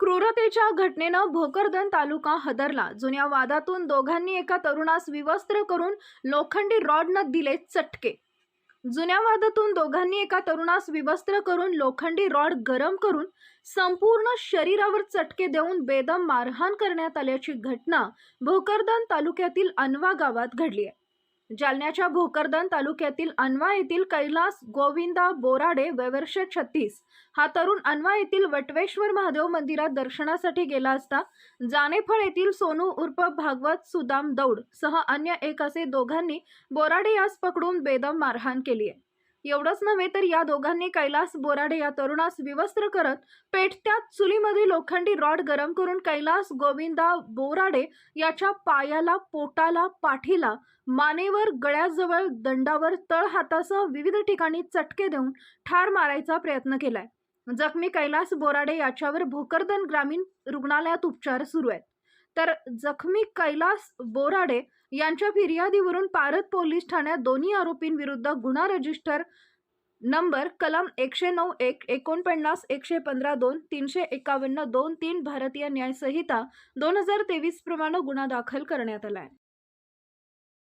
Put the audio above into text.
क्रूरतेच्या घटनेनं भोकरदन तालुका हदरला. जुन्या वादातून दोघांनी एका तरुणास विवस्त्र करून लोखंडी रॉडनं दिले चटके. जुन्या वादातून दोघांनी एका तरुणास विवस्त्र करून लोखंडी रॉड गरम करून संपूर्ण शरीरावर चटके देऊन बेदम मारहाण करण्यात आल्याची घटना भोकरदन तालुक्यातील अनवा गावात घडली आहे. जालन्याच्या भोकरदन तालुक्यातील अनवा येथील कैलास गोविंदा बोराडे वयवर्ष छत्तीस. हा तरुण अनवा येथील वटवेश्वर महादेव मंदिरात दर्शनासाठी गेला असता जानेफळ येथील सोनू उर्फ भागवत सुदाम दौड सह अन्य एक असे दोघांनी बोराडे यास पकडून बेदम मारहाण केली आहे. एवढंच नव्हे तर या दोघांनी कैलास बोराडे या तरुणास विवस्त्र करत पेटत्या चुलीमध्ये लोखंडी रॉड गरम करून कैलास गोविंदा बोराडे याच्या पायाला पोटाला पाठीला मानेवर गळ्याजवळ दंडावर तळहातासह विविध ठिकाणी चटके देऊन ठार मारायचा प्रयत्न केलाय. जखमी कैलास बोराडे याच्यावर भोकरदन ग्रामीण रुग्णालयात उपचार सुरू आहेत. तर जखमी कैलास बोराडे यांच्या फिर्यादीवरून पारत पोलीस ठाण्यात दोन्ही आरोपींविरुद्ध गुन्हा रजिस्टर नंबर कलम एकशे नऊ एक एकोणपन्नास एकशे पंधरा दोन तीनशे एकावन्न दोन तीन भारतीय न्यायसंहिता दोन हजार तेवीस प्रमाणे गुन्हा दाखल करण्यात आला आहे.